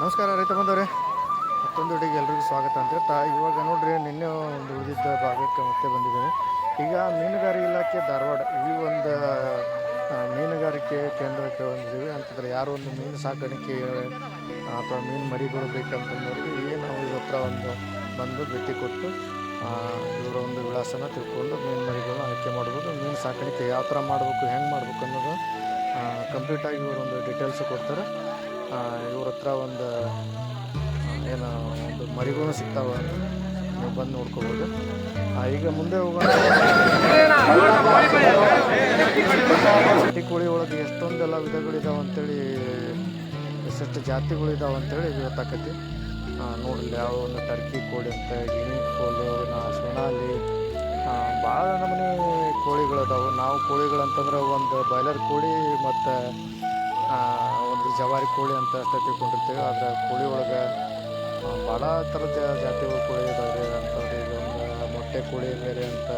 ನಮಸ್ಕಾರ ರೈತ ಬಂದವ್ರೆ ಮತ್ತೊಂದು ಹುಡುಗಿ ಎಲ್ರಿಗೂ ಸ್ವಾಗತ ಅಂತ ಹೇಳ್ತಾ, ಇವಾಗ ನೋಡ್ರಿ ನಿನ್ನೆ ಒಂದು ಉಳಿದಿದ್ದ ಭಾಗಕ್ಕೆ ಮತ್ತೆ ಬಂದಿದ್ದೇನೆ. ಈಗ ಮೀನುಗಾರಿಕೆ ಇಲಾಖೆ ಧಾರವಾಡ, ಈ ಒಂದು ಮೀನುಗಾರಿಕೆ ಕೇಂದ್ರಕ್ಕೆ ಬಂದಿದ್ದೀವಿ. ಅಂತಂದರೆ ಯಾರು ಒಂದು ಮೀನು ಸಾಕಾಣಿಕೆ, ಅಥವಾ ಮೀನು ಮರಿಗಳು ಬೇಕಂತಂದವ್ರಿಗೆ ಏನು ನಾವು ಇವತ್ರ ಒಂದು ಬಂದು ಭೇಟಿ ಕೊಟ್ಟು ಇವರ ಒಂದು ವಿಳಾಸನ ತಿಳ್ಕೊಂಡು ಮೀನು ಮರಿಗಳನ್ನ ಆಯ್ಕೆ ಮಾಡ್ಬೋದು. ಮೀನು ಸಾಕಾಣಿಕೆ ಯಾವ ಥರ ಮಾಡಬೇಕು, ಹೆಂಗೆ ಮಾಡಬೇಕು ಅನ್ನೋದು ಕಂಪ್ಲೀಟಾಗಿ ಇವರೊಂದು ಡೀಟೇಲ್ಸ್ ಕೊಡ್ತಾರೆ. ಇವ್ರ ಹತ್ರ ಒಂದು ಏನು ಒಂದು ಮರಿಗಳೂ ಸಿಗ್ತಾವೆ ನೀವು ಬಂದು ನೋಡ್ಕೋಬೋದು. ಈಗ ಮುಂದೆ ಹೋಗೋಣ. ಕೋಳಿ ಒಳಗೆ ಎಷ್ಟೊಂದೆಲ್ಲ ವಿಧಗಳಿದಾವೆ ಅಂತೇಳಿ, ಎಷ್ಟೆಷ್ಟು ಜಾತಿಗಳಿದಾವೆ ಅಂತೇಳಿ ಗೊತ್ತಾಕತಿ. ನೋಡಲಿ ಯಾವ ಒಂದು ಟರ್ಕಿ ಕೋಳಿ ಅಂತ, ಗಿಣಿ ಕೋಲು ಸೊನಾಲಿ ಭಾಳ ನಮೂನಿ ಕೋಳಿಗಳದಾವೆ. ನಾವು ಕೋಳಿಗಳಂತಂದ್ರೆ ಒಂದು ಬಾಯ್ಲರ್ ಕೋಳಿ ಮತ್ತು ಜವಾರಿ ಕೋಳಿ ಅಂತ ಅಷ್ಟೇ ತಿಳ್ಕೊಂಡಿರ್ತೀವಿ ಆದರೆ ಕೋಳಿ ಒಳಗೆ ಭಾಳ ಥರದ ಜಾತಿಗಳ ಕೋಳಿ ಇದಾವೆ ರೀ ಅಂತಂದ್ರೆ ಈಗ ಮೊಟ್ಟೆ ಕೋಳಿ ಬೇರೆ ಅಂತ,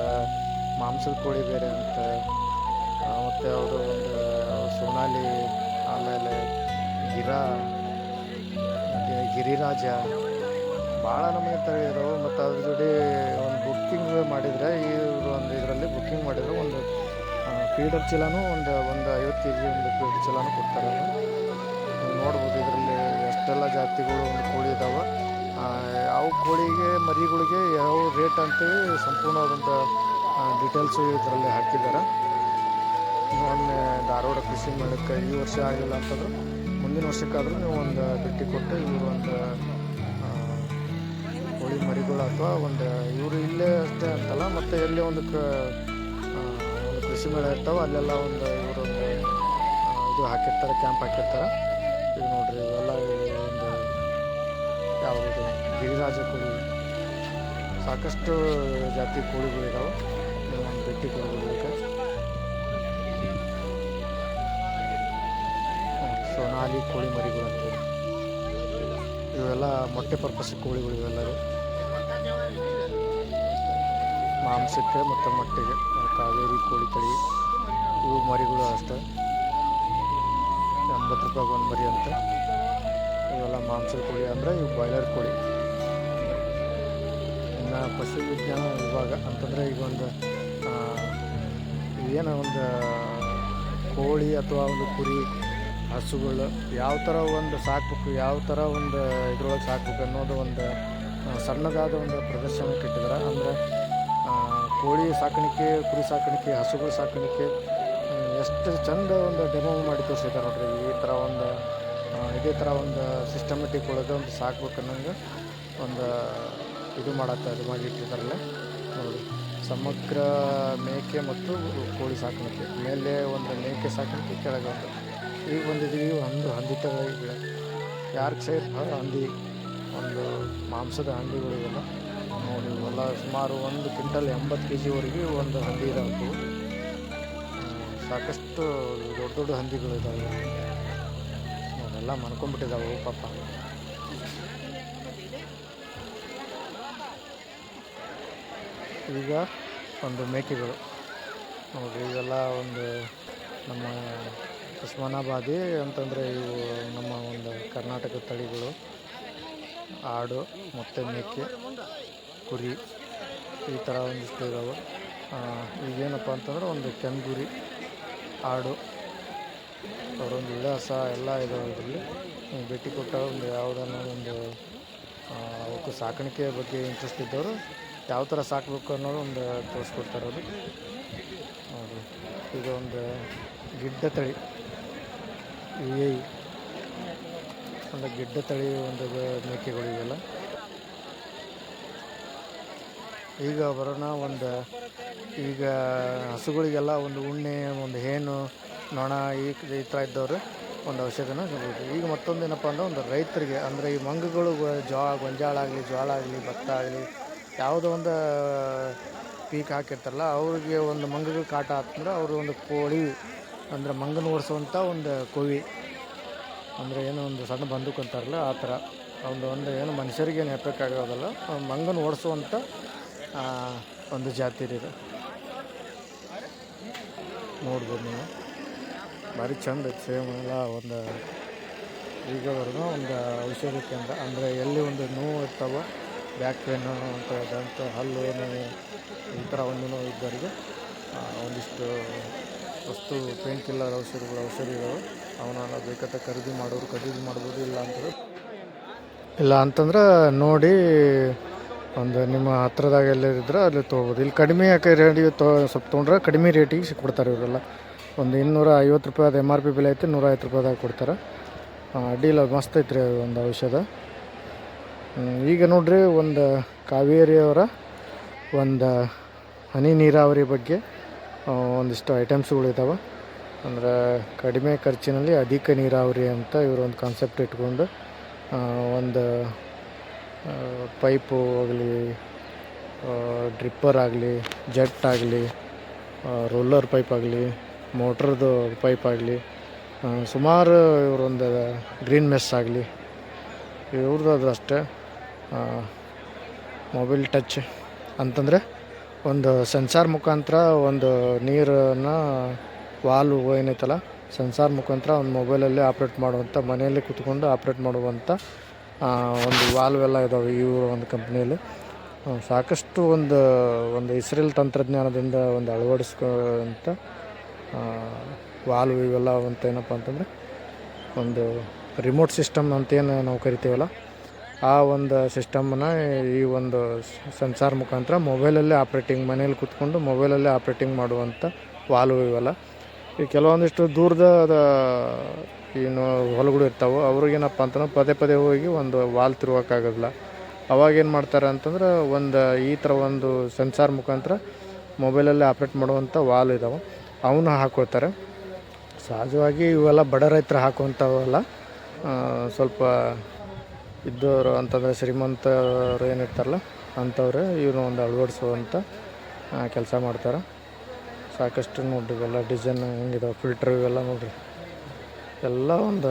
ಮಾಂಸದ ಕೋಳಿ ಬೇರೆ ಅಂತ ಮತ್ತು ಅವರು ಒಂದು ಸೋನಾಲಿ ಆಮೇಲೆ ಗಿರಾ ಗಿರಿರಾಜ ಭಾಳ ನಮಗೆ ಥರ ಇದಾವೆ. ಮತ್ತು ಅದ್ರ ಜೋಡಿ ಒಂದು ಬುಕ್ಕಿಂಗ್ ಮಾಡಿದರೆ ಈ ಒಂದು ಇದರಲ್ಲಿ ಬುಕ್ಕಿಂಗ್ ಮಾಡಿದರೆ ಒಂದು ಫೀಡರ್ ಚೀಲನೂ ಒಂದು ಒಂದು ಐವತ್ತು ಕೆ ಜಿ ಒಂದು ಫೀಡರ್ ಚೀಲನೂ ಕೊಡ್ತಾರೆ. ನೋಡ್ಬೋದು, ಇದರಲ್ಲಿ ಎಷ್ಟೆಲ್ಲ ಜಾತಿಗಳು ಒಂದು ಕೋಳಿ ಇದಾವೆ ಯಾವ ಕೋಳಿಗೆ, ಮರಿಗಳಿಗೆ ಯಾವ ರೇಟ್ ಅಂತೇಳಿ ಸಂಪೂರ್ಣವಾದಂಥ ಡೀಟೇಲ್ಸು ಇದರಲ್ಲಿ ಹಾಕಿದ್ದಾರೆ. ಒಮ್ಮೆ ಧಾರವಾಡ ಕೃಷಿ ಮೇಳಕ್ಕೆ ಈ ವರ್ಷ ಆಗಿಲ್ಲ ಅಂತಂದ್ರೆ, ಮುಂದಿನ ವರ್ಷಕ್ಕಾದರೂ ನೀವು ಒಂದು ಭೇಟಿ ಕೊಟ್ಟು ಇವರು ಒಂದು ಕೋಳಿ ಮರಿಗಳು ಅಥವಾ ಒಂದು, ಇವರು ಇಲ್ಲೇ ಅಷ್ಟೇ ಅಂತಲ್ಲ, ಮತ್ತು ಎಲ್ಲಿ ಒಂದು ಕೃಷಿ ಮೇಳ ಇರ್ತಾವೆ ಅಲ್ಲೆಲ್ಲ ಒಂದು ಇವರೊಂದು ಇದು ಹಾಕಿರ್ತಾರೆ ಕ್ಯಾಂಪ್ ಹಾಕಿರ್ತಾರೆ. ಈಗ ನೋಡ್ರಿ ಇವೆಲ್ಲ ಒಂದು ಯಾವುದು ಗಿರಿರಾಜ ಕೋಳಿ. ಸಾಕಷ್ಟು ಜಾತಿ ಕೋಳಿಗಳಿದಾವೆ. ನೀವು ಒಂದು ಭೇಟಿ ಹ್ಮ್, ಸೊನಾಲಿ ಕೋಳಿ ಮರಿಗಳು ಅಂತ ಇವೆಲ್ಲ ಮೊಟ್ಟೆ ಪರ್ಪಸ್ ಕೋಳಿಗಳು ಇವೆಲ್ಲ ಮಾಂಸಕ್ಕೆ ಮತ್ತು ಮೊಟ್ಟೆಗೆ ಕಾವೇರಿ ಕೋಳಿ ತಳಿ ಇವು ಮರಿಗಳು ಅಷ್ಟೇ. ಎಂಬತ್ತು ರೂಪಾಯಿ ಒಂದು ಮರಿ ಅಂತ ಇವೆಲ್ಲ ಮಾಂಸದ ಕೋಳಿ ಅಂದರೆ ಇವು ಬಾಯ್ಲರ್ ಕೋಳಿ. ಇನ್ನು ಪಶು ವಿಜ್ಞಾನ ವಿಭಾಗ ಅಂತಂದರೆ ಈಗ ಒಂದು ಏನೋ ಒಂದು ಕೋಳಿ ಅಥವಾ ಒಂದು ಕುರಿ, ಹಸುಗಳು ಯಾವ ಥರ ಒಂದು ಸಾಕ್ಬೇಕು, ಯಾವ ಥರ ಒಂದು ಇದ್ರೊಳಗೆ ಸಾಕ್ಬೇಕು ಅನ್ನೋದು ಒಂದು ಸಣ್ಣದಾದ ಒಂದು ಪ್ರದರ್ಶನಕ್ಕೆ ಇಟ್ಟಿದ್ದಾರೆ. ಅಂದರೆ ಕೋಳಿ ಸಾಕಾಣಿಕೆ, ಕುರಿ ಸಾಕಾಣಿಕೆ, ಹಸುಗಳ ಸಾಕಾಣಿಕೆ ಎಷ್ಟು ಚಂದ ಒಂದು ಡೆಮೋ ಮಾಡಿ ತೋರಿಸಿದ್ದಾರೆ ನೋಡ್ರಿ. ಈ ಥರ ಒಂದು ಇದೇ ಥರ ಒಂದು ಸಿಸ್ಟಮೆಟಿಕ್ ಒಳಗೆ ಒಂದು ಸಾಕ್ಬೇಕು ಅನ್ನಂಗೆ ಒಂದು ಇದು ಮಾಡತ್ತೆ ಇದು ಮಾಡಿ ಇಟ್ಟಿದ್ದಾರಲ್ಲ ನೋಡಿ, ಸಮಗ್ರ ಮೇಕೆ ಮತ್ತು ಕೋಳಿ ಸಾಕಾಣಿಕೆ. ಮೇಲೆ ಒಂದು ಮೇಕೆ ಸಾಕಾಣಿಕೆ, ಕೆಳಗೆ ಒಂದು. ಈಗ ಬಂದಿದ್ದೀವಿ, ಒಂದು ಹಂದಿ ತಳಿಗಳ ಯಾರಿಗೆ ಭಾಳ ಹಂದಿ. ಒಂದು ಮಾಂಸದ ಹಂದಿಗಳು ಇವೆಲ್ಲ ನೋಡಿ ಎಲ್ಲ ಸುಮಾರು ಒಂದು ಕ್ವಿಂಟಲ್ ಎಂಬತ್ತು ಕೆ ಜಿವರೆಗೆ ಒಂದು ಹಂದಿ ಇದಾವೆ. ಸಾಕಷ್ಟು ದೊಡ್ಡ ದೊಡ್ಡ ಹಂದಿಗಳು ಇದ್ದಾವೆ ಅವೆಲ್ಲ ಮನ್ಕೊಂಡ್ಬಿಟ್ಟಿದ್ದಾವೆ ಪಾಪ. ಈಗ ಒಂದು ಮೇಕೆಗಳು. ನೋಡಿರಿ, ಇವೆಲ್ಲ ಒಂದು ನಮ್ಮ ಉಸ್ಮಾನಾಬಾದಿ ಅಂತಂದರೆ ಇವು ನಮ್ಮ ಒಂದು ಕರ್ನಾಟಕ ತಳಿಗಳು. ಆಡು ಮತ್ತು ಮೇಕೆ, ಕುರಿ ಈ ಥರ ಒಂದಿಷ್ಟು ಇದಾವೆ. ಈಗೇನಪ್ಪ ಅಂತಂದ್ರೆ ಒಂದು ಕೆಂಗುರಿ. ಆಡು ಅವರೊಂದು ವಿಳಾಸ ಎಲ್ಲ ಇದೆ ಇದರಲ್ಲಿ. ನೀವು ಭೇಟಿ ಕೊಟ್ಟ ಒಂದು ಯಾವುದನ್ನು ಒಂದು ಅವಕ್ಕೆ ಸಾಕಾಣಿಕೆ ಬಗ್ಗೆ ಇಂಟ್ರೆಸ್ಟ್ ಇದ್ದವರು ಯಾವ ಥರ ಸಾಕಬೇಕು ಅನ್ನೋದು ಒಂದು ತೋರಿಸ್ಕೊಡ್ತಾರೆ ಅವರು ಈಗ ಒಂದು ಗಿಡ್ಡ ತಳಿ ಇವೆ ಒಂದು ಗಿಡ್ಡ ತಳಿ ಒಂದು ಮೇಕೆಗಳು ಇವೆಲ್ಲ ಈಗ ಬರೋಣ ಒಂದು ಈಗ ಹಸುಗಳಿಗೆಲ್ಲ ಒಂದು ಉಣ್ಣೆ, ಒಂದು ಹೇನು, ನೊಣ ಈ ಈ ಥರ ಇದ್ದವರು ಒಂದು ಔಷಧಿನ ಈಗ ಮತ್ತೊಂದು ಏನಪ್ಪ ಅಂದ್ರೆ ಒಂದು ರೈತರಿಗೆ, ಅಂದರೆ ಈ ಮಂಗಗಳು ಜ್ವಾ ಗೊಂಜಾಳ ಆಗಲಿ, ಜ್ವಾಳ ಆಗಲಿ, ಭತ್ತ ಆಗಲಿ, ಯಾವುದೋ ಒಂದು ಪೀಕ್ ಹಾಕಿರ್ತಾರಲ್ಲ, ಅವ್ರಿಗೆ ಒಂದು ಮಂಗಗಳು ಕಾಟ ಆತಂದ್ರೆ ಅವರು ಒಂದು ಕೋಳಿ, ಅಂದರೆ ಮಂಗನ ಓಡಿಸುವಂಥ ಒಂದು ಕೋವಿ, ಅಂದರೆ ಏನೋ ಒಂದು ಸಣ್ಣ ಬಂದುಕ್ ಅಂತಾರಲ್ಲ, ಆ ಥರ. ಒಂದು ಒಂದು ಏನು ಮನುಷ್ಯರಿಗೆ ಏನು ಎಫೆಕ್ಟ್ ಆಗಿರೋದಲ್ಲ ಮಂಗನ ಓಡಿಸುವಂಥ ಒಂದು ಜಾತಿ ರೀ ಇದು. ನೋಡ್ಬೋದು ನೀವು. ಭಾರಿ ಚಂದ ಸೇಮ್ ಎಲ್ಲ, ಒಂದು ಈಗವರೆಗೂ ಒಂದು ಔಷಧಿ ಕೇಂದ್ರ. ಅಂದರೆ ಎಲ್ಲಿ ಒಂದು ನೋವು ಇರ್ತಾವ ಬ್ಯಾಕ್ ಪೇನು ಅಂತ ದಂತ ಹಲ್ಲು ನೋವು ಈ ಥರ ಒಂದು ನೋವು ಇದ್ದವರಿಗೆ ಒಂದಿಷ್ಟು ವಸ್ತು ಪೇನ್ ಕಿಲ್ಲರ್ ಔಷಧಿಗಳು ಔಷಧಿಗಳು ಅವನನ್ನು ಬೇಕಾದ ಖರೀದಿ ಮಾಡೋರು ಖರೀದಿ ಮಾಡ್ಬೋದು, ಇಲ್ಲ ಅಂತಂದ್ರೆ ಇಲ್ಲ ಅಂತಂದ್ರೆ ನೋಡಿ ಒಂದು ನಿಮ್ಮ ಹತ್ರದಾಗ ಎಲ್ಲರಿದ್ರೆ ಅಲ್ಲಿ ತೊಗೋಬೋದು. ಇಲ್ಲಿ ಕಡಿಮೆ ಯಾಕೆ ರೇಟಿಗೆ ತೊ, ಸ್ವಲ್ಪ ತೊಗೊಂಡ್ರೆ ಕಡಿಮೆ ರೇಟಿಗೆ ಸಿಕ್ಬಿಡ್ತಾರೆ ಇವರೆಲ್ಲ. ಒಂದು ಇನ್ನೂರ ಐವತ್ತು ರೂಪಾಯಿ ಎಂ ಆರ್ ಪಿ ಬೆಲೆ ಐತೆ, ನೂರ ಐವತ್ತು ರೂಪಾಯಿದಾಗ ಕೊಡ್ತಾರೆ. ಅಡ್ಡಿಲ್ಲ ಮಸ್ತ್ ಐತ್ರಿ ಅದು ಒಂದು ಔಷಧ. ಈಗ ನೋಡ್ರಿ ಒಂದು ಕಾವೇರಿಯವರ ಒಂದು ಹನಿ ನೀರಾವರಿ ಬಗ್ಗೆ ಒಂದಿಷ್ಟು ಐಟಮ್ಸ್ಗಳಿದ್ದಾವೆ ಅಂದ್ರೆ ಕಡಿಮೆ ಖರ್ಚಿನಲ್ಲಿ ಅಧಿಕ ನೀರಾವರಿ ಅಂತ ಇವರು ಒಂದು ಕಾನ್ಸೆಪ್ಟ್ ಇಟ್ಕೊಂಡು ಒಂದು ಪೈಪು ಆಗಲಿ ಡ್ರಿಪ್ಪರ್ ಆಗಲಿ, ಜೆಟ್ ಆಗಲಿ ರೋಲರ್ ಪೈಪ್ ಆಗಲಿ, ಮೋಟ್ರದ್ದು ಪೈಪ್ ಆಗಲಿ ಸುಮಾರು ಇವರೊಂದು ಗ್ರೀನ್ ಮೆಸ್ ಆಗಲಿ, ಇವ್ರದ್ದು ಅಷ್ಟೇ. ಮೊಬೈಲ್ ಟಚ್ ಅಂತಂದರೆ ಒಂದು ಸೆನ್ಸಾರ್ ಮುಖಾಂತರ ಒಂದು ನೀರನ್ನು, ವಾಲ್ವ್ ಏನೈತಲ್ಲ, ಸೆನ್ಸಾರ್ ಮುಖಾಂತರ ಒಂದು ಮೊಬೈಲಲ್ಲಿ ಆಪ್ರೇಟ್ ಮಾಡುವಂಥ, ಮನೆಯಲ್ಲಿ ಕೂತ್ಕೊಂಡು ಆಪ್ರೇಟ್ ಮಾಡುವಂಥ ಒಂದು ವಾಲ್ವ್ ಎಲ್ಲ ಇದಾವೆ ಇವರು ಒಂದು ಕಂಪ್ನಿಯಲ್ಲಿ ಸಾಕಷ್ಟು ಒಂದು ಒಂದು ಇಸ್ರೇಲ್ ತಂತ್ರಜ್ಞಾನದಿಂದ ಒಂದು ಅಳವಡಿಸ್ಕೊಂತ ವಾಲ್ವ್ ಇವೆಲ್ಲ ಅಂತ ಏನಪ್ಪ ಅಂತಂದರೆ, ಒಂದು ರಿಮೋಟ್ ಸಿಸ್ಟಮ್ ಅಂತೇನು ನಾವು ಕರಿತೀವಲ್ಲ, ಆ ಒಂದು ಸಿಸ್ಟಮನ್ನು ಈ ಒಂದು ಸೆನ್ಸಾರ್ ಮುಖಾಂತರ ಮೊಬೈಲಲ್ಲೇ ಆಪ್ರೇಟಿಂಗ್ ಮನೇಲಿ ಕೂತ್ಕೊಂಡು ಮೊಬೈಲಲ್ಲೇ ಆಪ್ರೇಟಿಂಗ್ ಮಾಡುವಂಥ ವಾಲ್ವ್ ಇವೆಲ್ಲ. ಈ ಕೆಲವೊಂದಿಷ್ಟು ದೂರದ ಏನು ಹೊಲಗಳು ಇರ್ತಾವೆ ಅವ್ರಿಗೇನಪ್ಪ ಅಂತಂದ್ರೆ ಪದೇ ಪದೇ ಹೋಗಿ ಒಂದು ವಾಲ್ ತಿರುಗೋಕ್ಕಾಗೋದಿಲ್ಲ ಅವಾಗ ಏನು ಮಾಡ್ತಾರೆ ಅಂತಂದ್ರೆ ಒಂದು ಈ ಥರ ಒಂದು ಸೆನ್ಸಾರ್ ಮುಖಾಂತರ ಮೊಬೈಲಲ್ಲಿ ಆಪ್ರೇಟ್ ಮಾಡುವಂಥ ವಾಲ್ ಇದ್ದಾವೆ ಅವನ್ನ ಹಾಕ್ಕೊಳ್ತಾರೆ ಸಹಜವಾಗಿ ಇವೆಲ್ಲ ಬಡ ರೈತರು ಹಾಕುವಂಥವಲ್ಲ. ಸ್ವಲ್ಪ ಇದ್ದವರು ಅಂತಂದರೆ ಶ್ರೀಮಂತರು ಏನಿರ್ತಾರಲ್ಲ ಅಂಥವ್ರೆ ಇವನ್ನ ಒಂದು ಅಳವಡಿಸುವಂಥ ಕೆಲಸ ಮಾಡ್ತಾರೆ. ಸಾಕಷ್ಟು ನೋಡ್ರಿ ಇವೆಲ್ಲ ಡಿಸೈನ್ ಹೆಂಗಿದಾವೆ, ಫಿಲ್ಟ್ರ್ ಇವೆಲ್ಲ ನೋಡ್ರಿ. ಎಲ್ಲ ಒಂದು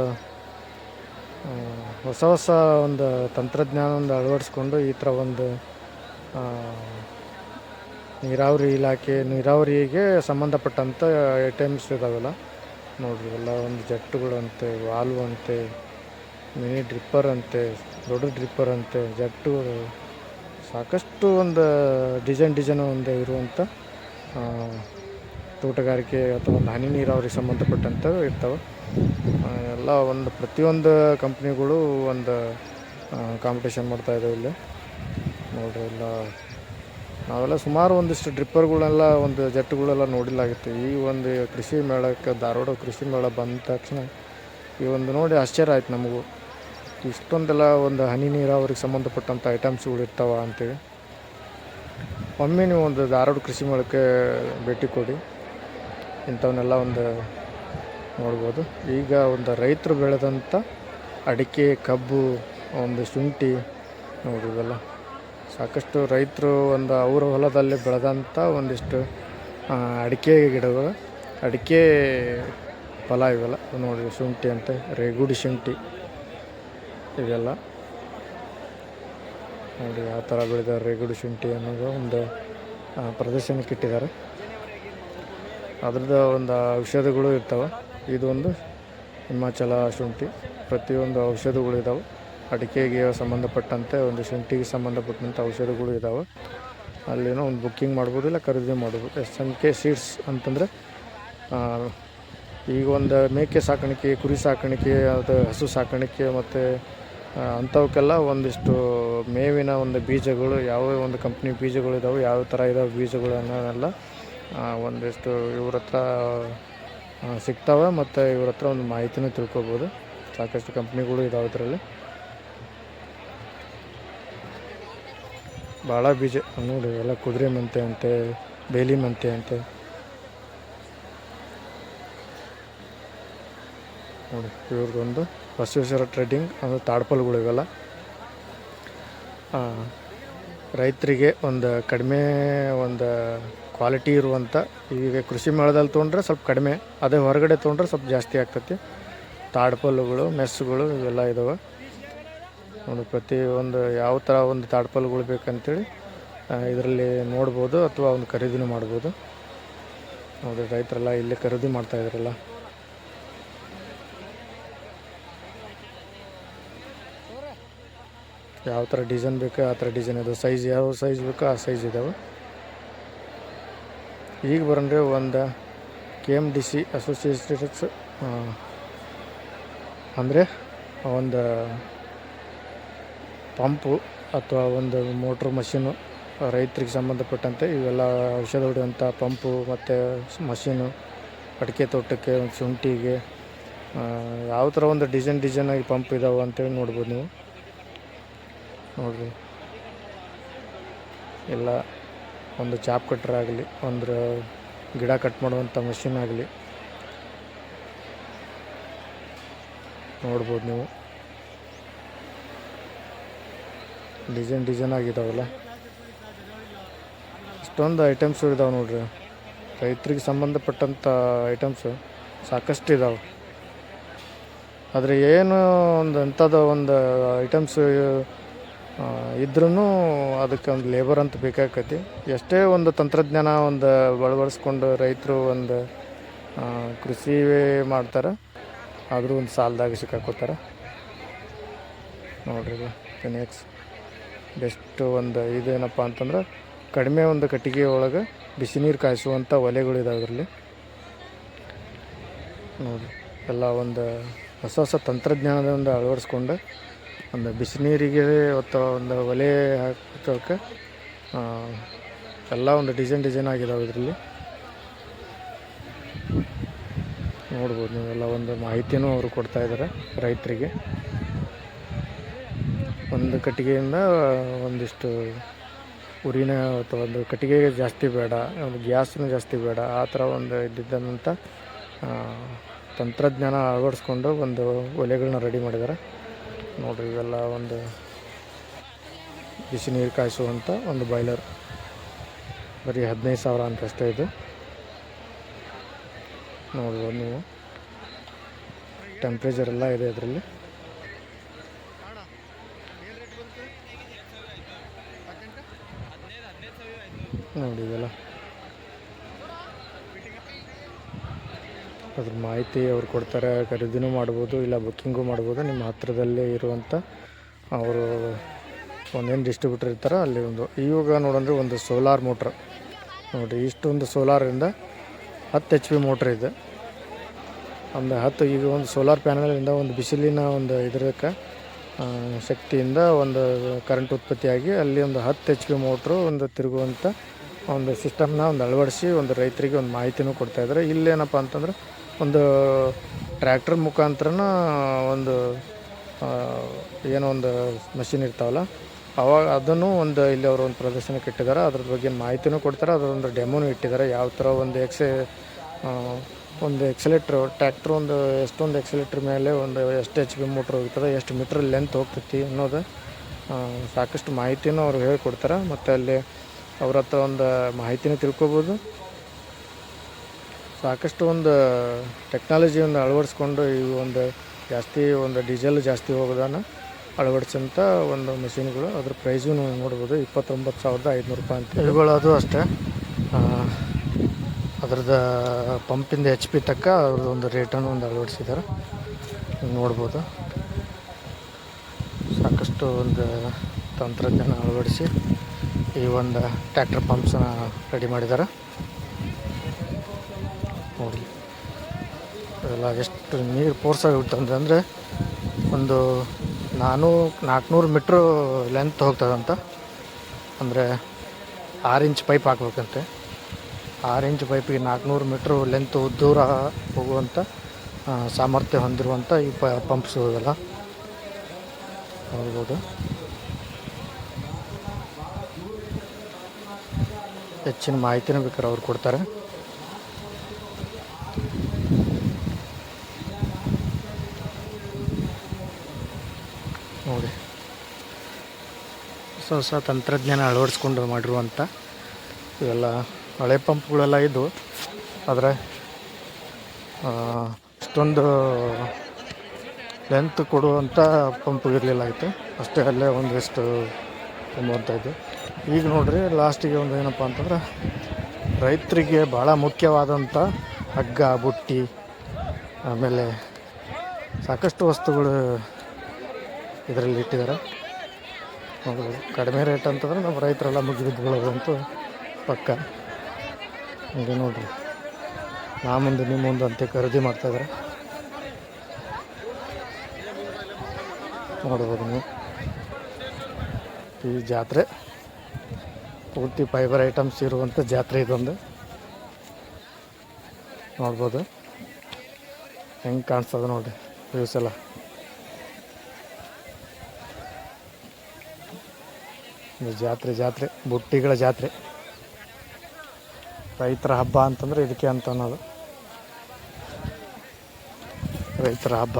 ಹೊಸ ಹೊಸ ಒಂದು ತಂತ್ರಜ್ಞಾನ ಒಂದು ಅಳವಡಿಸ್ಕೊಂಡು ಈ ಥರ ಒಂದು ನೀರಾವರಿ ಇಲಾಖೆ, ನೀರಾವರಿಗೆ ಸಂಬಂಧಪಟ್ಟಂಥ ಐಟಮ್ಸ್ ಇದಾವೆಲ್ಲ, ನೋಡಿರಿ ಎಲ್ಲ ಒಂದು ಜಟ್ಟುಗಳಂತೆ ವಾಲ್ವ್ ಅಂತೆ ಮಿನಿ ಡ್ರಿಪ್ಪರ್ ಅಂತೆ, ದೊಡ್ಡ ಡ್ರಿಪ್ಪರ್ ಅಂತೆ, ಜಟ್ಟುಗಳು ಸಾಕಷ್ಟು ಒಂದು ಡಿಸೈನ್ ಡಿಸೈನ್ ಒಂದು ಇರುವಂಥ ತೋಟಗಾರಿಕೆ ಅಥವಾ ಒಂದು ಹನಿ ನೀರಾವರಿಗೆ ಸಂಬಂಧಪಟ್ಟಂಥವು ಇರ್ತವೆ. ಎಲ್ಲ ಒಂದು ಪ್ರತಿಯೊಂದು ಕಂಪ್ನಿಗಳು ಒಂದು ಕಾಂಪಿಟೇಷನ್ ಮಾಡ್ತಾ ಇದ್ದಾವೆ ಇಲ್ಲಿ. ನೋಡಿರಿ ಎಲ್ಲ. ನಾವೆಲ್ಲ ಸುಮಾರು ಒಂದಿಷ್ಟು ಡ್ರಿಪ್ಪರ್ಗಳೆಲ್ಲ ಒಂದು ಜಟ್ಟುಗಳೆಲ್ಲ ನೋಡಿಲ್ಲಾಗಿತ್ತು ಈ ಒಂದು ಕೃಷಿ ಮೇಳಕ್ಕೆ, ಧಾರವಾಡ ಕೃಷಿ ಮೇಳ ಬಂದ ತಕ್ಷಣ ಈ ಒಂದು ನೋಡಿ ಆಶ್ಚರ್ಯ ಆಯ್ತು ನಮಗೂ. ಇಷ್ಟೊಂದೆಲ್ಲ ಒಂದು ಹನಿ ನೀರಾವರಿಗೆ ಸಂಬಂಧಪಟ್ಟಂಥ ಐಟಮ್ಸ್ಗಳು ಇರ್ತಾವ ಅಂತೇಳಿ. ಒಮ್ಮೆ ನೀವು ಒಂದು ಧಾರವಾಡ ಕೃಷಿ ಮೇಳಕ್ಕೆ ಭೇಟಿ ಕೊಡಿ. ಇಂಥವನ್ನೆಲ್ಲ ಒಂದು ನೋಡ್ಬೋದು. ಈಗ ಒಂದು ರೈತರು ಬೆಳೆದಂಥ ಅಡಿಕೆ, ಕಬ್ಬು, ಒಂದು ಶುಂಠಿ ನೋಡಿ ಇವೆಲ್ಲ. ಸಾಕಷ್ಟು ರೈತರು ಒಂದು ಅವ್ರ ಹೊಲದಲ್ಲಿ ಬೆಳೆದಂಥ ಒಂದಿಷ್ಟು ಅಡಿಕೆ ಗಿಡಗಳು. ಅಡಿಕೆ ಫಲ ಇವೆಲ್ಲ. ನೋಡಿ ಶುಂಠಿ ಅಂತ, ರೇಗುಡಿ ಶುಂಠಿ ಇವೆಲ್ಲ. ನೋಡಿ ಯಾವ ಥರ ಬೆಳೆದಾರೆ ರೇಗುಡಿ ಶುಂಠಿ ಅನ್ನೋದು ಒಂದು ಪ್ರದರ್ಶನಕ್ಕೆ ಇಟ್ಟಿದ್ದಾರೆ. ಅದ್ರದ್ದು ಒಂದು ಔಷಧಗಳು ಇರ್ತವೆ. ಇದೊಂದು ಹಿಮಾಚಲ ಶುಂಠಿ. ಪ್ರತಿಯೊಂದು ಔಷಧಗಳು ಇದಾವೆ. ಅಡಿಕೆಗೆ ಸಂಬಂಧಪಟ್ಟಂತೆ ಒಂದು ಶುಂಠಿಗೆ ಸಂಬಂಧಪಟ್ಟಂಥ ಔಷಧಗಳು ಇದ್ದಾವೆ ಅಲ್ಲೇನೋ ಒಂದು ಬುಕ್ಕಿಂಗ್ ಮಾಡ್ಬೋದು ಇಲ್ಲ ಖರೀದಿ ಮಾಡ್ಬೋದು. ಎಸ್ ಎಂ ಕೆ ಸೀಡ್ಸ್ ಅಂತಂದರೆ ಈಗ ಒಂದು ಮೇಕೆ ಸಾಕಾಣಿಕೆ ಕುರಿ ಸಾಕಾಣಿಕೆ ಅದು ಹಸು ಸಾಕಾಣಿಕೆ ಮತ್ತು ಅಂಥವಕ್ಕೆಲ್ಲ ಒಂದಿಷ್ಟು ಮೇವಿನ ಒಂದು ಬೀಜಗಳು ಯಾವ ಒಂದು ಕಂಪ್ನಿ ಬೀಜಗಳು ಇದ್ದಾವೆ ಯಾವ ಥರ ಇದಾವೆ ಬೀಜಗಳು ಅನ್ನೋದೆಲ್ಲ ಆ, ಒಂದಿಷ್ಟು ಇವ್ರ ಹತ್ರ ಸಿಗ್ತಾವೆ ಮತ್ತು ಇವ್ರ ಹತ್ರ ಒಂದು ಮಾಹಿತಿನೂ ತಿಳ್ಕೊಬೋದು. ಸಾಕಷ್ಟು ಕಂಪ್ನಿಗಳು ಇದಾವೆ ಇದರಲ್ಲಿ ಭಾಳ ಬೀಜ ನೋಡಿ, ಎಲ್ಲ ಕುದುರೆ ಮಂತೆ ಅಂತೆ, ಬೇಲಿ ಮಂತೆ ಅಂತೆ. ನೋಡಿ, ಇವ್ರದ್ದೊಂದು ಬಸವೇಶ್ವರ ಟ್ರೇಡಿಂಗ್ ಅಂದರೆ ತಾಡ್ಪಲ್ಗಳು ಇವೆಲ್ಲ. ರೈತರಿಗೆ ಒಂದು ಕಡಿಮೆ ಒಂದು ಕ್ವಾಲಿಟಿ ಇರುವಂಥ ಈಗ ಕೃಷಿ ಮೇಳದಲ್ಲಿ ತೊಗೊಂಡ್ರೆ ಸ್ವಲ್ಪ ಕಡಿಮೆ, ಅದೇ ಹೊರಗಡೆ ತೊಗೊಂಡ್ರೆ ಸ್ವಲ್ಪ ಜಾಸ್ತಿ ಆಗ್ತೈತಿ. ತಾಡ್ಪಲ್ಲುಗಳು, ಮೆಸ್ಸುಗಳು ಇವೆಲ್ಲ ಇದಾವೆ. ನೋಡಿ, ಪ್ರತಿ ಒಂದು ಯಾವ ಥರ ಒಂದು ತಾಡ್ಪಲ್ಗಳು ಬೇಕಂತೇಳಿ ಇದರಲ್ಲಿ ನೋಡ್ಬೋದು ಅಥವಾ ಒಂದು ಖರೀದಿನೂ ಮಾಡ್ಬೋದು. ನೋಡಿ, ರೈತರೆಲ್ಲ ಇಲ್ಲೇ ಖರೀದಿ ಮಾಡ್ತಾ ಇದ್ರಲ್ಲ ಯಾವ ಥರ ಡಿಸೈನ್ ಬೇಕೋ ಆ ಥರ ಡಿಸೈನ್ ಇದಾವೆ ಸೈಜ್ ಯಾವ ಸೈಜ್ ಬೇಕೋ ಆ ಸೈಜ್ ಇದ್ದಾವೆ ಈಗ ಬರಂದ್ರೆ ಒಂದು K M D C associations ಅಂದರೆ ಒಂದು ಪಂಪು ಅಥವಾ ಒಂದು ಮೋಟ್ರ್ ಮಷೀನು ರೈತರಿಗೆ ಸಂಬಂಧಪಟ್ಟಂತೆ ಇವೆಲ್ಲ ಔಷಧ ಹೊಡೆಯುವಂಥ ಪಂಪು ಮತ್ತು ಮಷೀನು, ಅಡಿಕೆ ತೋಟಕ್ಕೆ, ಒಂದು ಶುಂಠಿಗೆ ಯಾವ ಥರ ಒಂದು ಡಿಸೈನ್ ಡಿಸೈನಾಗಿ ಪಂಪ್ ಇದಾವೆ ಅಂತೇಳಿ ನೋಡ್ಬೋದು ನೀವು. ನೋಡಿರಿ. ಎಲ್ಲ ಒಂದು ಚಾಪ್ ಕಟ್ರ್ ಆಗಲಿ, ಒಂದು ಗಿಡ ಕಟ್ ಮಾಡುವಂಥ ಮಷಿನ್ ಆಗಲಿ. ನೋಡ್ಬೋದು ನೀವು. ಡಿಸೈನ್ ಡಿಸೈನ್ ಆಗಿದಾವಲ್ಲ. ಇಷ್ಟೊಂದು ಐಟಮ್ಸು ಇದಾವೆ ನೋಡ್ರಿ. ರೈತರಿಗೆ ಸಂಬಂಧಪಟ್ಟಂಥ ಐಟಮ್ಸು ಸಾಕಷ್ಟು ಇದಾವೆ. ಆದರೆ ಏನು ಒಂದು ಅಂಥದ್ದು ಒಂದು ಐಟಮ್ಸ್ ಇದ್ರೂ ಅದಕ್ಕೆ ಒಂದು ಲೇಬರ್ ಅಂತ ಬೇಕಾಕತಿ. ಎಷ್ಟೇ ಒಂದು ತಂತ್ರಜ್ಞಾನ ಒಂದು ಅಳವಡಿಸ್ಕೊಂಡು ರೈತರು ಒಂದು ಕೃಷಿ ಮಾಡ್ತಾರೆ, ಆದರೂ ಒಂದು ಸಾಲದಾಗ ಸಿಕ್ಕಾಕೋತಾರೆ ನೋಡ್ರಿ ನೆಕ್ಸ್ಟ್ ಬೆಸ್ಟ್ ಒಂದು ಇದೇನಪ್ಪ ಅಂತಂದ್ರೆ, ಕಡಿಮೆ ಒಂದು ಕಟ್ಟಿಗೆ ಒಳಗೆ ಬಿಸಿ ನೀರು ಕಾಯಿಸುವಂಥ ಒಲೆಗಳಿದಾವೆ ಅದರಲ್ಲಿ ನೋಡಿರಿ, ಎಲ್ಲ ಒಂದು ಹೊಸ ಹೊಸ ತಂತ್ರಜ್ಞಾನದ ಒಂದು ಅಳವಡಿಸ್ಕೊಂಡು ಒಂದು ಬಿಸಿನೀರಿಗೆ ಅಥವಾ ಒಂದು ಒಲೆ ಹಾಕೋಕೆ ಎಲ್ಲ ಒಂದು ಡಿಸೈನ್ ಡಿಸೈನ್ ಆಗಿದಾವೆ ಇದರಲ್ಲಿ. ನೋಡ್ಬೋದು ನೀವೆಲ್ಲ ಒಂದು ಮಾಹಿತಿನೂ ಅವರು ಕೊಡ್ತಾ ಇದ್ದಾರೆ ರೈತರಿಗೆ. ಒಂದು ಕಟ್ಟಿಗೆಯಿಂದ ಒಂದಿಷ್ಟು ಉರಿನ ಅಥವಾ ಒಂದು ಕಟ್ಟಿಗೆ ಜಾಸ್ತಿ ಬೇಡ, ಒಂದು ಗ್ಯಾಸ್ನು ಜಾಸ್ತಿ ಬೇಡ, ಆ ಥರ ಒಂದು ಇದ್ದಿದ್ದಂಥ ತಂತ್ರಜ್ಞಾನ ಅಳವಡಿಸ್ಕೊಂಡು ಒಂದು ಒಲೆಗಳನ್ನ ರೆಡಿ ಮಾಡಿದ್ದಾರೆ. ನೋಡಿರಿ, ಇವೆಲ್ಲ ಒಂದು ಬಿಸಿ ನೀರು ಕಾಯಿಸುವಂಥ ಒಂದು ಬಾಯ್ಲರ್ ಬರೀ ಹದಿನೈದು ಸಾವಿರ ಅಂತ ಅಷ್ಟೇ ಇದು. ನೋಡ್ಬೋದು ನೀವು. ಟೆಂಪ್ರೇಚರ್ ಎಲ್ಲ ಇದೆ ಅದರಲ್ಲಿ. ನೋಡಿ ಅದ್ರ ಮಾಹಿತಿ ಅವ್ರು ಕೊಡ್ತಾರೆ, ಖರೀದಿನೂ ಮಾಡ್ಬೋದು, ಇಲ್ಲ ಬುಕ್ಕಿಂಗು ಮಾಡ್ಬೋದು, ನಿಮ್ಮ ಹತ್ರದಲ್ಲೇ ಇರುವಂಥ ಅವರು ಒಂದೇನು ಡಿಸ್ಟ್ರಿಬ್ಯೂಟರ್ ಇರ್ತಾರೆ ಅಲ್ಲಿ ಒಂದು. ಇವಾಗ ನೋಡಂದ್ರೆ ಒಂದು ಸೋಲಾರ್ ಮೋಟ್ರ್ ನೋಡಿರಿ, ಇಷ್ಟೊಂದು ಸೋಲಾರಿಂದ ಹತ್ತು ಎಚ್ ಪಿ ಮೋಟ್ರ್ ಇದೆ. ಒಂದು ಹತ್ತು, ಈಗ ಒಂದು ಸೋಲಾರ್ ಪ್ಯಾನಲಿಂದ ಒಂದು ಬಿಸಿಲಿನ ಒಂದು ಇದಕ್ಕೆ ಶಕ್ತಿಯಿಂದ ಒಂದು ಕರೆಂಟ್ ಉತ್ಪತ್ತಿಯಾಗಿ ಅಲ್ಲಿ ಒಂದು ಹತ್ತು ಎಚ್ ಪಿ ಮೋಟ್ರು ಒಂದು ತಿರುಗುವಂಥ ಒಂದು ಸಿಸ್ಟಮ್ನ ಒಂದು ಅಳವಡಿಸಿ ಒಂದು ರೈತರಿಗೆ ಒಂದು ಮಾಹಿತಿನೂ ಕೊಡ್ತಾ ಇದ್ದಾರೆ. ಇಲ್ಲೇನಪ್ಪ ಅಂತಂದ್ರೆ ಒಂದು ಟ್ರ್ಯಾಕ್ಟರ್ ಮುಖಾಂತರನ ಒಂದು ಏನೋ ಒಂದು ಮಷಿನ್ ಇರ್ತಾವಲ್ಲ, ಅವಾಗ ಅದನ್ನು ಒಂದು ಇಲ್ಲಿ ಅವರು ಒಂದು ಪ್ರದರ್ಶನಕ್ಕೆ ಇಟ್ಟಿದ್ದಾರೆ. ಅದ್ರ ಬಗ್ಗೆ ಮಾಹಿತಿನೂ ಕೊಡ್ತಾರೆ. ಅದರೊಂದು ಡೆಮೋನು ಇಟ್ಟಿದ್ದಾರೆ. ಯಾವ ಥರ ಒಂದು ಎಕ್ಸೆ ಒಂದು ಎಕ್ಸಲೇಟ್ರ್, ಟ್ರ್ಯಾಕ್ಟ್ರ್ ಒಂದು ಎಷ್ಟೊಂದು ಎಕ್ಸಲೇಟ್ರ್ ಮೇಲೆ ಒಂದು ಎಷ್ಟು ಎಚ್ ಪಿ ಮೋಟ್ರ್ ಹೋಗ್ತದೆ, ಎಷ್ಟು ಮೀಟ್ರ್ ಲೆಂತ್ ಹೋಗ್ತೈತಿ ಅನ್ನೋದು ಸಾಕಷ್ಟು ಮಾಹಿತಿನೂ ಅವ್ರು ಹೇಳ್ಕೊಡ್ತಾರೆ. ಮತ್ತು ಅಲ್ಲಿ ಅವ್ರ ಹತ್ರ ಒಂದು ಮಾಹಿತಿನೂ ತಿಳ್ಕೊಬೋದು. ಸಾಕಷ್ಟು ಒಂದು ಟೆಕ್ನಾಲಜಿ ಒಂದು ಅಳವಡಿಸ್ಕೊಂಡು ಈ ಒಂದು ಜಾಸ್ತಿ ಒಂದು ಡೀಸೆಲ್ ಜಾಸ್ತಿ ಹೋಗೋದನ್ನು ಅಳವಡಿಸಂಥ ಒಂದು ಮೆಷಿನ್ಗಳು ಅದ್ರ ಪ್ರೈಸು ನೀವು ನೋಡ್ಬೋದು, ಇಪ್ಪತ್ತೊಂಬತ್ತು ಸಾವಿರದ ಐದುನೂರು ರೂಪಾಯಿ ಅಂತ ಇವುಗಳು ಅದು ಅಷ್ಟೇ. ಅದ್ರದ್ದು ಪಂಪಿಂದ ಎಚ್ ಪಿ ತಕ್ಕ ಅವ್ರದ್ದು ಒಂದು ರೇಟನ್ನು ಒಂದು ಅಳವಡಿಸಿದ್ದಾರೆ. ನೋಡ್ಬೋದು. ಸಾಕಷ್ಟು ಒಂದು ತಂತ್ರಜ್ಞಾನ ಅಳವಡಿಸಿ ಈ ಒಂದು ಟ್ಯಾಕ್ಟರ್ ಪಂಪ್ಸನ್ನು ರೆಡಿ ಮಾಡಿದ್ದಾರೆ. ಎಲ್ಲ ಎಷ್ಟು ನೀರು ಫೋರ್ಸಾಗಿ ಬಿಡ್ತಂದ್ರೆ ಅಂದರೆ ಒಂದು ನಾನು ನಾಲ್ಕುನೂರು ಮೀಟ್ರ್ ಲೆಂತ್ ಹೋಗ್ತದಂತ ಅಂದರೆ ಆರು ಇಂಚ್ ಪೈಪ್ ಹಾಕ್ಬೇಕಂತೆ. ಆರು ಇಂಚ್ ಪೈಪಿಗೆ ನಾಲ್ಕುನೂರು ಮೀಟ್ರ್ ಲೆಂತು ದೂರ ಹೋಗುವಂಥ ಸಾಮರ್ಥ್ಯ ಹೊಂದಿರುವಂಥ ಈ ಪ ಪಂಪ್ಸ್ ಇವೆಲ್ಲ. ನೋಡ್ಬೋದು. ಹೆಚ್ಚಿನ ಮಾಹಿತಿನೂ ಬೇಕಾದ್ರೆ ಅವ್ರು ಕೊಡ್ತಾರೆ. ಹೊಸ ತಂತ್ರಜ್ಞಾನ ಅಳವಡಿಸ್ಕೊಂಡು ಮಾಡಿರುವಂಥ ಇವೆಲ್ಲ ಹಳೆ ಪಂಪ್ಗಳೆಲ್ಲ ಇದ್ದವು ಆದರೆ ಅಷ್ಟೊಂದು ಲೆಂತ್ ಕೊಡುವಂಥ ಪಂಪ್ ಇರಲಿಲ್ಲ ಆಯಿತು. ಅಷ್ಟೇ ಅಲ್ಲೇ ಒಂದಿಷ್ಟು ತುಂಬುವಂಥ ಇದ್ದು ಈಗ ನೋಡ್ರಿ ಲಾಸ್ಟಿಗೆ ಒಂದು ಏನಪ್ಪ ಅಂತಂದ್ರೆ, ರೈತರಿಗೆ ಭಾಳ ಮುಖ್ಯವಾದಂಥ ಹಗ್ಗ, ಬುಟ್ಟಿ, ಆಮೇಲೆ ಸಾಕಷ್ಟು ವಸ್ತುಗಳು ಇದರಲ್ಲಿ ಇಟ್ಟಿದ್ದಾರೆ. ನೋಡ್ಬೋದು ಕಡಿಮೆ ರೇಟ್ ಅಂತಂದ್ರೆ ನಮ್ಮ ರೈತರೆಲ್ಲ ಮುಗಿಬಿದ್ದು ಬೀಳೋದಂತೂ ಪಕ್ಕ. ಹಂಗೆ ನೋಡ್ರಿ. ನಾ ಮುಂದೆ ನಿಮ್ಮ ಮುಂದೆ ಅಂತ ಖರೀದಿ ಮಾಡ್ತಾಯಿದ್ರೆ ನೋಡ್ಬೋದು ನೀವು. ಈ ಜಾತ್ರೆ ಪೂರ್ತಿ ಫೈಬರ್ ಐಟಮ್ಸ್ ಇರುವಂಥ ಜಾತ್ರೆ ಇದೊಂದು. ನೋಡ್ಬೋದು. ಹೆಂಗೆ ಕಾಣಿಸ್ತದೆ ನೋಡಿರಿ ವ್ಯೂಸ್ ಎಲ್ಲ. ಜಾತ್ರೆ ಜಾತ್ರೆ, ಬುಟ್ಟಿಗಳ ಜಾತ್ರೆ. ರೈತರ ಹಬ್ಬ ಅಂತಂದ್ರೆ ಇದಕ್ಕೆ ಅಂತ ಅನ್ನೋದು. ರೈತರ ಹಬ್ಬ.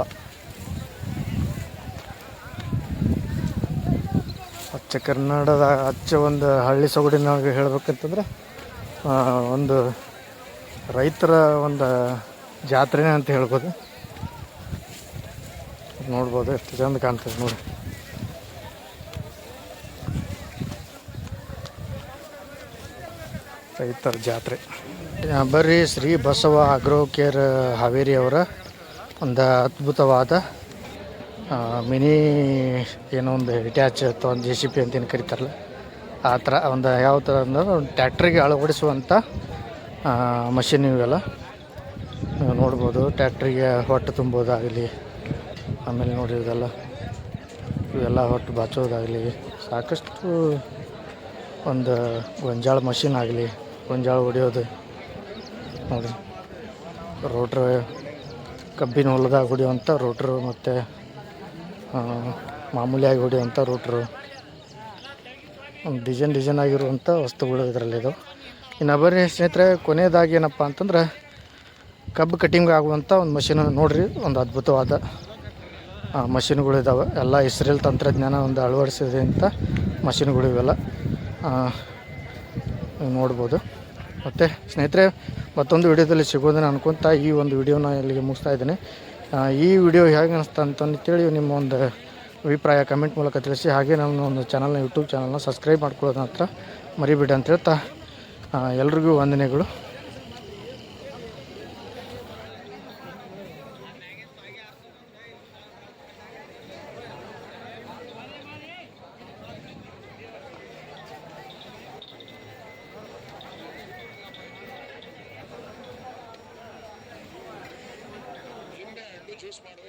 ಅಚ್ಚ ಕನ್ನಡದ ಅಚ್ಚ ಒಂದು ಹಳ್ಳಿ ಸೊಗಡಿನೊಳಗೆ ಹೇಳ್ಬೇಕಂತಂದ್ರೆ ಒಂದು ರೈತರ ಒಂದು ಜಾತ್ರೆನೇ ಅಂತ ಹೇಳ್ಬೋದು. ನೋಡ್ಬೋದು ಎಷ್ಟು ಚಂದ ಕಾಣ್ತದೆ ನೋಡಿ. ರೈತರ ಜಾತ್ರೆ. ಬರ್ರಿ ಶ್ರೀ ಬಸವ ಅಗ್ರೋ ಕೇರ್ ಹಾವೇರಿ ಅವರ ಒಂದು ಅದ್ಭುತವಾದ ಮಿನಿ ಏನೋ ಒಂದು ಅಟ್ಯಾಚ್ ಅಥವಾ ಒಂದು ಜೆ ಸಿ ಪಿ ಅಂತ ಏನು ಕರೀತಾರಲ್ಲ, ಆ ಥರ ಒಂದು ಯಾವ ಥರ ಅಂದ್ರೆ ಒಂದು ಟ್ಯಾಕ್ಟ್ರಿಗೆ ಅಳವಡಿಸುವಂಥ ಮಷಿನ್ ಇವೆಲ್ಲ. ನೋಡ್ಬೋದು ಟ್ಯಾಕ್ಟ್ರಿಗೆ ಹೊಟ್ಟು ತುಂಬೋದಾಗಲಿ, ಆಮೇಲೆ ನೋಡಿ ಇದೆಲ್ಲ ಇವೆಲ್ಲ ಹೊಟ್ಟು ಬಾಚೋದಾಗಲಿ, ಸಾಕಷ್ಟು ಒಂದು ಗೊಂಜಾಳ ಮಷಿನ್ ಆಗಲಿ. ಗೊಂಜಾಳ ಹೊಡಿಯೋದು. ನೋಡಿ. ರೋಟ್ರ್ ಕಬ್ಬಿನ ಹೊಲದಾಗ ಹೊಡಿಯುವಂಥ ರೋಟ್ರು ಮತ್ತು ಮಾಮೂಲಿಯಾಗಿ ಹೊಡಿಯುವಂಥ ರೋಟ್ರು ಡಿಸೈನ್ ಡಿಸೈನ್ ಆಗಿರುವಂಥ ವಸ್ತುಗಳು ಇದರಲ್ಲಿ ಇದು. ಇನ್ನು ಬರೀ ಸ್ನೇಹಿತರೆ, ಕೊನೆಯದಾಗಿ ಏನಪ್ಪ ಅಂತಂದ್ರೆ, ಕಬ್ಬು ಕಟಿಂಗ್ ಆಗುವಂಥ ಒಂದು ಮಷಿನ್ ನೋಡಿರಿ, ಒಂದು ಅದ್ಭುತವಾದ ಮಷೀನ್ಗಳಿದ್ದಾವೆ ಎಲ್ಲ ಇಸ್ರೇಲ್ ತಂತ್ರಜ್ಞಾನ ಒಂದು ಅಳವಡಿಸಿದಂಥ ಮಷೀನ್ಗಳು ಇವೆಲ್ಲ. ನೋಡ್ಬೋದು. ಮತ್ತು ಸ್ನೇಹಿತರೆ, ಮತ್ತೊಂದು ವಿಡಿಯೋದಲ್ಲಿ ಸಿಗೋದನ್ನು ಅನ್ಕೊತ ಈ ಒಂದು ವಿಡಿಯೋನ ಇಲ್ಲಿಗೆ ಮುಗಿಸ್ತಾ ಇದ್ದೀನಿ. ಈ ವಿಡಿಯೋ ಹೇಗೆ ಅನಿಸ್ತಾ ಅಂತಂತೇಳಿ ನಿಮ್ಮ ಒಂದು ಅಭಿಪ್ರಾಯ ಕಮೆಂಟ್ ಮೂಲಕ ತಿಳಿಸಿ. ಹಾಗೆ ನಾನು ಒಂದು ಚಾನಲ್ನ ಯೂಟ್ಯೂಬ್ ಚಾನಲ್ನ ಸಬ್ಸ್ಕ್ರೈಬ್ ಮಾಡ್ಕೊಳ್ಳೋದು ಹತ್ರ ಮರಿಬೇಡಿ ಅಂತ ಹೇಳ್ತಾ ಎಲ್ರಿಗೂ ವಂದನೆಗಳು. ಜ್ಯೂಸ್ ಮಾಡುವ